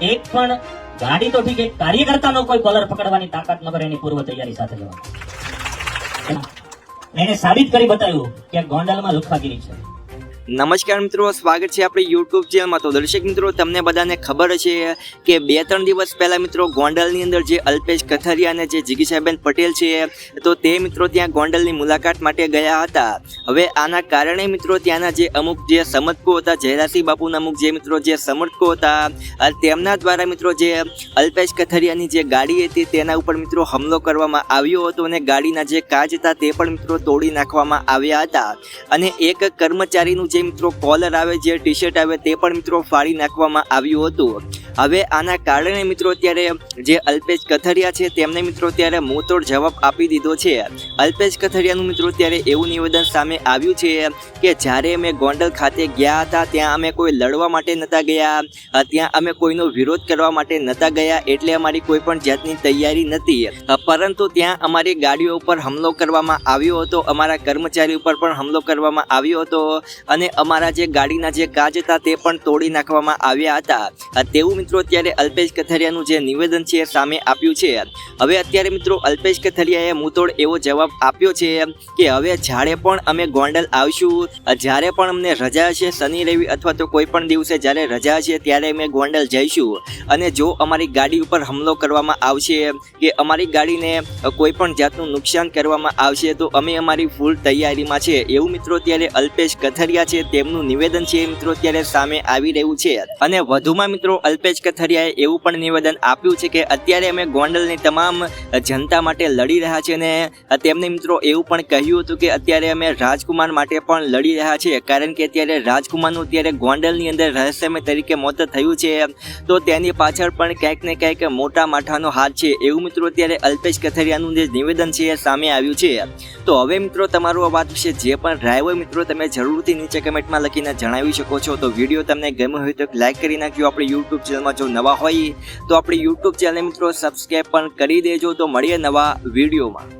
એક પણ ગાડી તો ઠીક, એક કાર્યકર્તાનો કોઈ કોલર પકડવાની તાકાત ન કરે એની પૂર્વ તૈયારી સાથે જવાનું એને સાબિત કરી બતાવ્યું કે ગોંડલમાં લુખ્ખાગીરી છે. નમસ્કાર મિત્રો, સ્વાગત છે આપણી યુટ્યુબ ચેનલમાં તો દર્શક મિત્રો, તમને બધાને ખબર છે કે બે ત્રણ દિવસ પહેલાં મિત્રો ગોંડલની અંદર જે અલ્પેશ કથરિયા અને જે જિગીશાબેન પટેલ છે, તો તે મિત્રો ત્યાં ગોંડલની મુલાકાત માટે ગયા હતા. હવે આના કારણે મિત્રો ત્યાંના જે અમુક જે સમર્થકો હતા, જયરાસિંહ બાપુના અમુક જે મિત્રો જે સમર્થકો હતા તેમના દ્વારા મિત્રો જે અલ્પેશ કથરિયાની જે ગાડી હતી, તેના ઉપર મિત્રો હુમલો કરવામાં આવ્યો હતો અને ગાડીના જે કાચ હતા, તે પણ મિત્રો તોડી નાખવામાં આવ્યા હતા. અને એક કર્મચારીનું જે મિત્રો કોલર આવે, જે ટી શર્ટ આવે, તે પણ મિત્રો ફાડી નાખવામાં આવ્યું હતું. હવે આના કારણે મિત્રો અત્યારે જે અલ્પેશ કથરિયા છે, તેમને મિત્રો ત્યારે મોતોડ જવાબ આપી દીધો છે. અલ્પેશ કથરિયાનું મિત્રો ત્યારે એવું નિવેદન સામે આવ્યું છે કે જ્યારે અમે ગોંડલ ખાતે ગયા હતા, ત્યાં અમે કોઈ લડવા માટે નહોતા ગયા, ત્યાં અમે કોઈનો વિરોધ કરવા માટે નહોતા ગયા, એટલે અમારી કોઈ પણ જાતની તૈયારી નથી પરંતુ ત્યાં અમારી ગાડીઓ ઉપર હુમલો કરવામાં આવ્યો હતો, અમારા કર્મચારી ઉપર પણ હુમલો કરવામાં આવ્યો હતો, અને અમારા જે ગાડીના જે કાચ હતા, તે પણ તોડી નાખવામાં આવ્યા હતા. તેવું મિત્રો, અત્યારે અલ્પેશ કથરિયાનું જે નિવેદન છે સામે આપ્યું છે. હવે અત્યારે મિત્રો, અલ્પેશ કથરિયાએ મુતોડ એવો જવાબ આપ્યો છે કે હવે જ્યારે પણ અમે ગોંડલ આવશું, જ્યારે પણ અમને રજા છે શનિ, રવિ અથવા તો કોઈ પણ દિવસે જ્યારે રજા હશે ત્યારે અમે ગોંડલ જઈશું. અને જો અમારી ગાડી ઉપર હુમલો કરવામાં આવશે, કે અમારી ગાડીને કોઈ પણ જાતનું નુકસાન કરવામાં આવશે, તો અમે અમારી ફૂલ તૈયારીમાં છે. એવું મિત્રો, અત્યારે અલ્પેશ કથરિયા છે, તેમનું નિવેદન છે મિત્રો, અત્યારે સામે આવી રહ્યું છે. અને વધુમાં મિત્રો, અલ્પેશ કથરિયાએ એવું પણ નિવેદન આપ્યું છે કે અત્યારે અમે ગોંડલની તમામ જનતા માટે લડી રહ્યા છીએ અને તેમને મિત્રો એવું પણ કહ્યું હતું કે અત્યારે અમે રાજકુમાર માટે પણ લડી રહ્યા છીએ. કારણ કે અત્યારે રાજકુમારનું અત્યારે ગોંડલની અંદર રહસ્યમય તરીકે મોત થયું છે. તો તેની પાછળ પણ ક્યાંક ને ક્યાંક મોટા માથાનો હાથ છે. એવું મિત્રો અત્યારે અલ્પેશ કથરિયાનું જે નિવેદન છે એ સામે આવ્યું છે. તો હવે મિત્રો તમારું આ વાત વિશે જે પણ રાય હોય મિત્રો તમે જરૂરથી નીચે કમેન્ટમાં લખીને જણાવી શકો છો. તો વીડિયો તમને ગમ્યો હોય તો લાઈક કરી નાખજો. આપણી યુટ્યુબ જો નવા હોય તો આપણી યુટ્યુબ ચેનલ મિત્રો સબસ્ક્રાઈબ પણ કરી દેજો. તો મળીએ નવા વિડીયોમાં.